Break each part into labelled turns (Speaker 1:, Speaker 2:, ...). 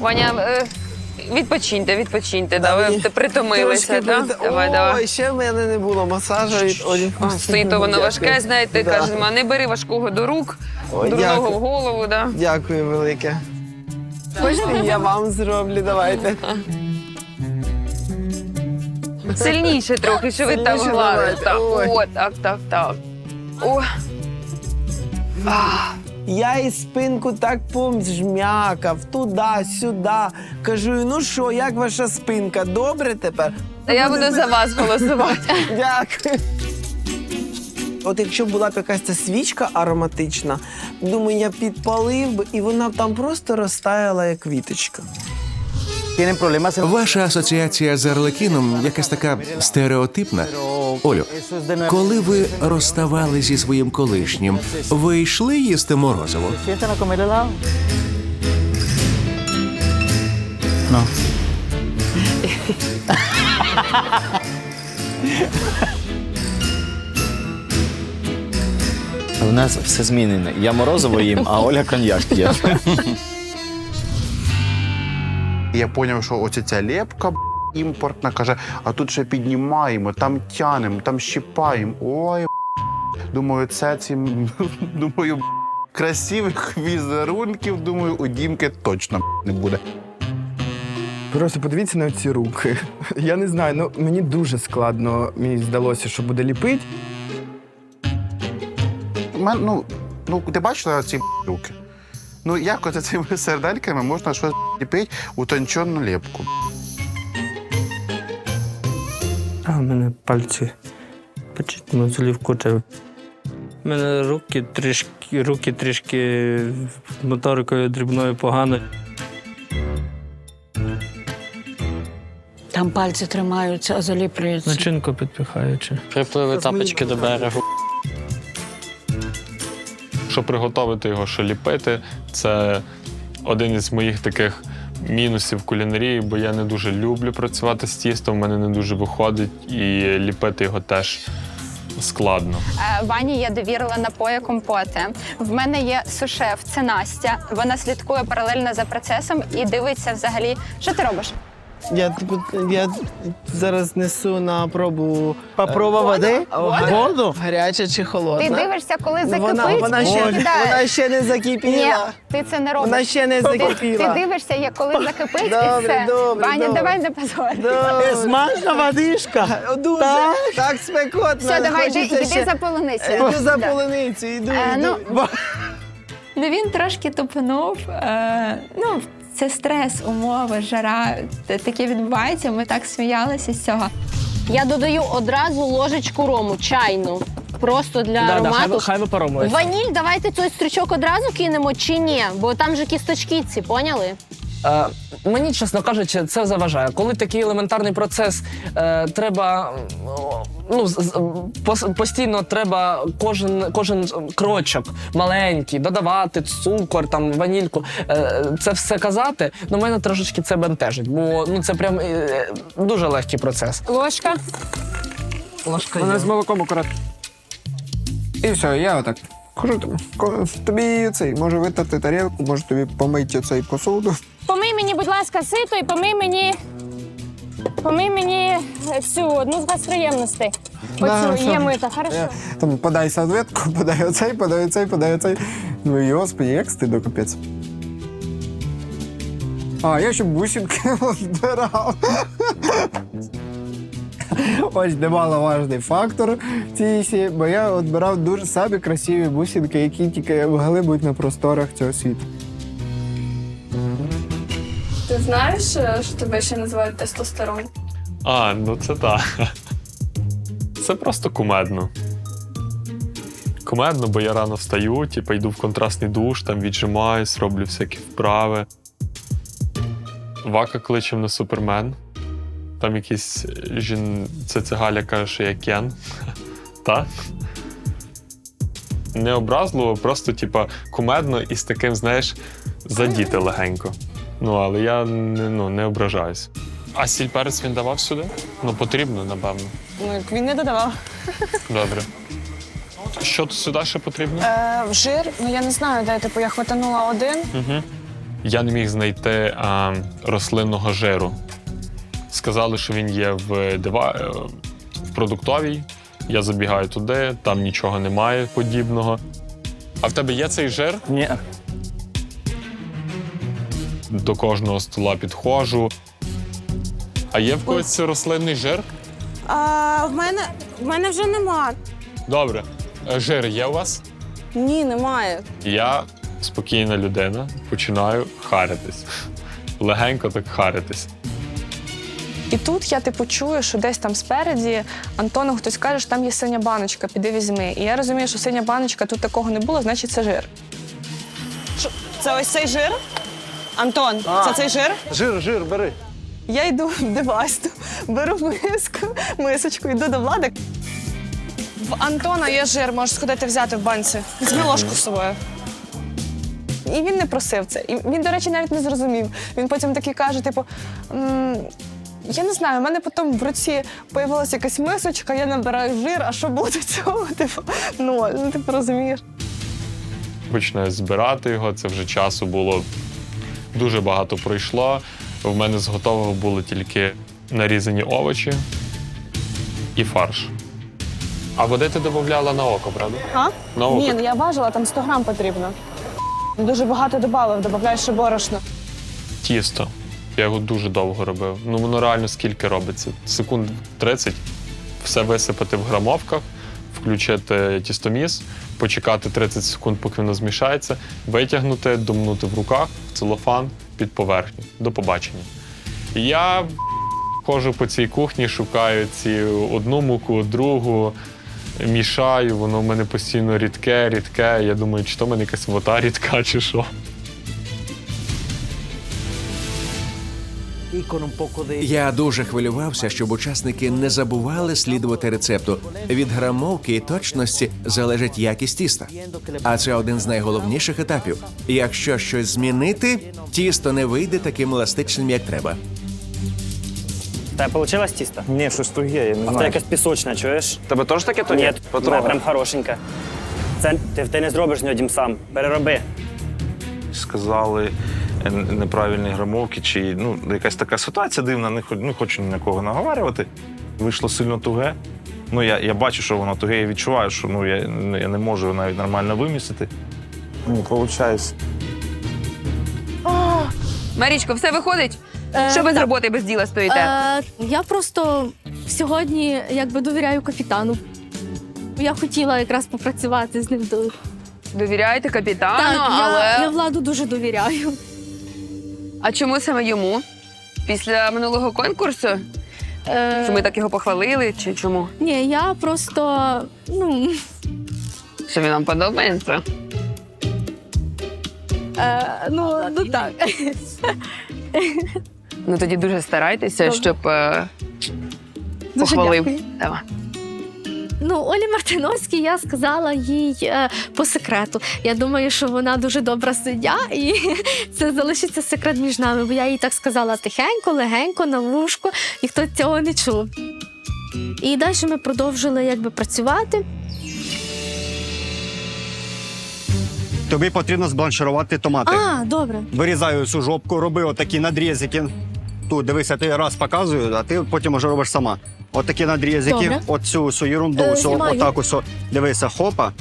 Speaker 1: Ваня, е, відпочиньте, відпочиньте. Да, ви
Speaker 2: Давай.
Speaker 1: притомилися,
Speaker 2: Трошки
Speaker 1: так?
Speaker 2: прит-
Speaker 1: Давай,
Speaker 2: Ой,
Speaker 1: давай.
Speaker 2: ще в мене не було масажу від Олі.
Speaker 1: О, Стоїть то воно
Speaker 2: Дякую.
Speaker 1: важке, знаєте,
Speaker 2: Да.
Speaker 1: кажемо, не бери важкого до рук,
Speaker 2: Ой,
Speaker 1: дурного
Speaker 2: дякую.
Speaker 1: в голову, да.
Speaker 2: Дякую велике. Хочете, я вам зроблю, давайте.
Speaker 1: Сильніше трохи, що ви так
Speaker 2: Сильніше
Speaker 1: гладите.
Speaker 2: давайте.
Speaker 1: Так,
Speaker 2: Ой.
Speaker 1: Так, так, так. О,
Speaker 2: Я і спинку так помжмякав, туди-сюди. Кажу, ну що, як ваша спинка? Добре тепер?
Speaker 1: та я буду за вас голосувати.
Speaker 2: Дякую. От якщо була б якась ця свічка ароматична, думаю, я підпалив би, і вона б там просто розтаяла, як квіточка.
Speaker 3: Ваша асоціація з Арлекіном якась така стереотипна. Олю, коли ви розставали зі своїм колишнім, ви йшли їсти морозиво?
Speaker 4: No.
Speaker 5: У нас все змінено. Я морозиво їм, а Оля коньяк п'є.
Speaker 6: Я зрозумів, що оця ця лепка б, імпортна каже, а тут ще піднімаємо, там тянемо, там щипаємо. Ой, думаю, це ці думаю, красивих візерунків, думаю, у Дімки точно не буде.
Speaker 2: Просто подивіться на ці руки. Я не знаю, ну мені дуже складно, мені здалося, що буде ліпити.
Speaker 6: У мене, ну, ну, ти бачила ці руки? Ну, як оце цими сердельками можна щось ліпити утончену лепку?
Speaker 7: А в мене пальці почти мозолів куча. У мене руки трішки, руки трішки моторикою дрібною погано.
Speaker 8: Там пальці тримаються, а заліплюються.
Speaker 7: Начинку підпихаючи.
Speaker 9: Припливи тапочки до берегу. Щоб приготувати його, що ліпити, це один із моїх таких мінусів кулінарії, бо я не дуже люблю працювати з тістом, в мене не дуже виходить, і ліпити його теж складно.
Speaker 10: Е, Вані я довірила напої компоти. В мене є сушеф, це Настя. Вона слідкує паралельно за процесом і дивиться взагалі, що ти робиш.
Speaker 2: Я, типу, я зараз несу на пробу попроба води. Воду? Гаряча чи холодна?
Speaker 10: Ти дивишся, коли закипить,
Speaker 2: вона, вона, ще, вона ще не
Speaker 10: Ні,
Speaker 2: закипіла.
Speaker 10: ти це не робиш.
Speaker 2: Вона ще не
Speaker 10: Ти, ти дивишся, як коли закипить,
Speaker 2: Добре,
Speaker 10: і все.
Speaker 2: добре,
Speaker 10: Ваня,
Speaker 2: добре.
Speaker 10: давай не позор.
Speaker 2: Добре.
Speaker 4: Смачна водичка.
Speaker 2: Дуже так, спекотно.
Speaker 10: Все, давай, йди, йди
Speaker 2: ще-
Speaker 10: за полуницю.
Speaker 2: Йду за полуницю, йду.
Speaker 10: Е,
Speaker 2: йду.
Speaker 10: ну,
Speaker 11: Ну він трошки тупанув. Е, ну, це стрес, умови, жара. Таке відбувається. Ми так сміялися з цього.
Speaker 8: Я додаю одразу ложечку рому, чайну. Просто для аромату.
Speaker 7: хай випаромується.
Speaker 8: Ваніль, давайте цей стрічок одразу кинемо чи ні? Бо там же кісточки ці, поняли?
Speaker 7: Е, мені, чесно кажучи, це заважає. Коли такий елементарний процес е, треба. Ну, з- з- пос- постійно треба кожен, кожен крочок маленький, додавати цукор, там, ванільку, е, це все казати, ну мене трошечки це бентежить, бо ну, це прям е, дуже легкий процес.
Speaker 10: ложка.
Speaker 7: Ложка
Speaker 12: Вона
Speaker 7: є.
Speaker 12: з молоком акурат. І все, я отак. Кажу, тобі, тобі цей, може витерти тарілку, може тобі помити цей посуду.
Speaker 10: Помий мені, будь ласка, сито і помий мені. Помий мені цю одну з гастроємностей.
Speaker 12: Да,
Speaker 10: Оцю
Speaker 12: що?
Speaker 10: є мита, хорошо?
Speaker 12: Там подай салветку, подай оцей, подай оцей, подай оцей. Ну і господи, як стидно капець. А, я ще бусинки збирав. Ось немаловажний фактор в цій всі, бо я відбирав дуже самі красиві бусинки, які тільки могли бути на просторах цього світу.
Speaker 11: Ти знаєш, що тебе ще називають тестостерон?
Speaker 9: А, ну це так. Це просто кумедно. Кумедно, бо я рано встаю, типу, йду в контрастний душ, там віджимаюсь, роблю всякі вправи. Вака кличе на супермен. Там якийсь жін... це цигаля каже, що я Кен. Так? Не образливо, просто, типа, кумедно і з таким, знаєш, задіти легенько. Ну, але я не, ну, не ображаюсь. А сіль перець він давав сюди? Ну, потрібно, напевно.
Speaker 1: Ну, як він не додавав.
Speaker 9: Добре. Що тут сюди ще потрібно?
Speaker 11: Е, в жир, ну я не знаю, де типу я хватанула один.
Speaker 9: Угу. Я не міг знайти а, рослинного жиру. Сказали, що він є в, дива... е, в продуктовій. Я забігаю туди, там нічого немає подібного. А в тебе є цей жир?
Speaker 4: Ні.
Speaker 9: До кожного стола підходжу. А є в когось рослинний жир?
Speaker 1: А, в мене в мене вже нема.
Speaker 9: Добре. Е, Жир є у вас?
Speaker 1: Ні, немає.
Speaker 9: Я спокійна людина, починаю харитись. Легенько так харитись.
Speaker 13: І тут я типу чую, що десь там спереді Антону хтось каже, що там є синя баночка, піди візьми. І я розумію, що синя баночка тут такого не було, значить це жир.
Speaker 1: Це ось цей жир? Антон, це цей жир?
Speaker 4: Жир, жир, бери.
Speaker 13: Я йду в девасту, беру миску, мисочку, йду до влади. В Антона є жир, можеш сходити взяти в банці. Візьми ложку з собою. І він не просив це. І він, до речі, навіть не зрозумів. Він потім такий каже: типу, «М, я не знаю, у мене потім в руці появилася якась мисочка, я набираю жир, а що було до цього? Типу, ну, ну типу розумієш.
Speaker 9: Починаю збирати його. Це вже часу було дуже багато пройшло. В мене з готового були тільки нарізані овочі і фарш. А води ти додавала на око, правда?
Speaker 13: А?
Speaker 9: На око.
Speaker 13: Ні, ну я важила, там 100 грам потрібно. Дуже багато додавав, додаєш ще борошно.
Speaker 9: Тісто. Я його дуже довго робив. Ну воно реально скільки робиться? Секунд 30. Все висипати в грамовках, включити тістоміс, почекати 30 секунд, поки воно змішається, витягнути, домнути в руках в целофан під поверхню. До побачення. Я ходжу по цій кухні, шукаю ці одну муку, другу, мішаю, воно в мене постійно рідке, рідке. Я думаю, чи то в мене якась вода рідка, чи що.
Speaker 3: Я дуже хвилювався, щоб учасники не забували слідувати рецепту. Від грамовки і точності залежить якість тіста. А це один з найголовніших етапів. Якщо щось змінити, тісто не вийде таким еластичним, як треба.
Speaker 14: Тебе вийшло тісто?
Speaker 4: Ні, щось туге, я не
Speaker 14: А тебе якась пісочна, чуєш?
Speaker 4: Тебе теж таке то
Speaker 14: Ні, вона прям хорошенька. Це ти, ти не зробиш з нього дім сам. Перероби.
Speaker 15: сказали неправильні грамовки, чи ну, якась така ситуація дивна, не, хо- не хочу ні на кого наговарювати. Вийшло сильно туге. Ну, я, я бачу, що воно туге, я відчуваю, що ну, я, ну, я не можу його навіть нормально вимістити.
Speaker 4: Не виходить.
Speaker 1: Марічко, все виходить? Що без роботи без діла стоїте?
Speaker 8: Е, я просто сьогодні якби довіряю капітану. Я хотіла якраз попрацювати з ним.
Speaker 1: Довіряєте капітану,
Speaker 8: так,
Speaker 1: але.
Speaker 8: я, я владу дуже довіряю.
Speaker 1: А чому саме йому? Після минулого конкурсу?
Speaker 8: Е,
Speaker 1: Що ми так його похвалили, чи чому?
Speaker 8: Ні, я просто ну
Speaker 1: Що він вам подобається?
Speaker 8: Е, ну, ну так.
Speaker 1: Ну тоді дуже старайтеся,
Speaker 8: Добре.
Speaker 1: щоб е,
Speaker 8: Дуже
Speaker 1: похвалив.
Speaker 8: дякую.
Speaker 1: Давай.
Speaker 8: Ну, Олі Мартиновській я сказала їй е, по секрету. Я думаю, що вона дуже добра суддя, і це залишиться секрет між нами, бо я їй так сказала тихенько, легенько, на вушку, ніхто цього не чув. І далі ми продовжили якби працювати.
Speaker 16: Тобі потрібно збlanширувати томати.
Speaker 8: А, добре.
Speaker 16: Вирізаю цю жопку, роби отакі надрізики. Тут дивися, ти раз показую, а ти потім вже робиш сама. Отакі надрізики,
Speaker 8: Добре.
Speaker 16: оцю всю ерунду,
Speaker 8: Е, знімаю.
Speaker 16: отак ось. Дивися, хопа.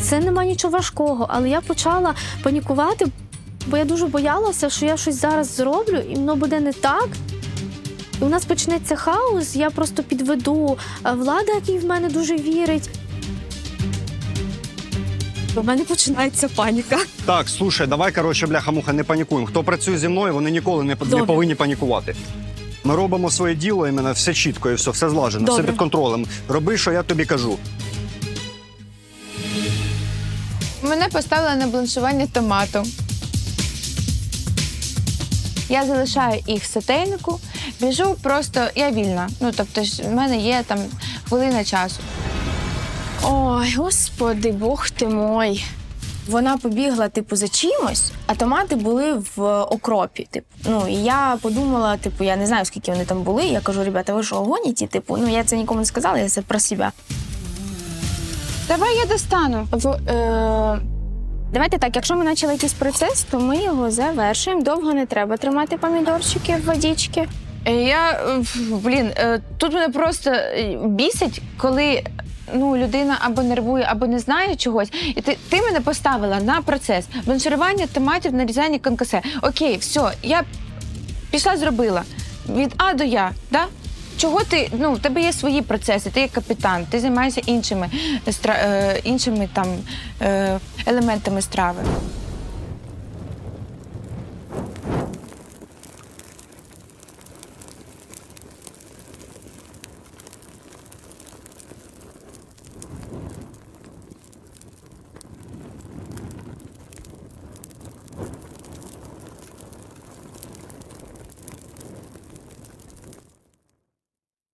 Speaker 8: Це нема нічого важкого, але я почала панікувати, бо я дуже боялася, що я щось зараз зроблю, і воно буде не так. І у нас почнеться хаос, я просто підведу е, влада, який в мене дуже вірить. У мене починається паніка.
Speaker 16: Так, слушай, давай, коротше, бляха-муха, не панікуємо. Хто працює зі мною, вони ніколи не, не
Speaker 8: Добре.
Speaker 16: повинні панікувати. Ми робимо своє діло, іменно все чітко і все, все злажено, все під контролем. Роби, що я тобі кажу.
Speaker 11: Мене поставили на бланшування томату. Я залишаю їх в сотейнику, біжу просто, я вільна. Ну, тобто, в мене є там хвилина часу. Ой, господи, бог ти мой. Вона побігла, типу, за чимось, а томати були в окропі. Типу. Ну, і я подумала, типу, я не знаю, скільки вони там були. Я кажу, ребята, ви що, гоніті? Типу, ну я це нікому не сказала, я це про себе. Давай я достану. В, е, Давайте так, якщо ми почали якийсь процес, то ми його завершуємо. Довго не треба тримати помідорчики в водички. Я е, блін, е, тут мене просто е, бісить, коли. Ну, людина або нервує, або не знає чогось, і ти, ти мене поставила на процес бланширування томатів, нарізання конкасе. Окей, все, я пішла, зробила від А до Я. Да? Чого ти? Ну, в тебе є свої процеси, ти є капітан, ти займаєшся іншими, стра, е, іншими там, е, елементами страви.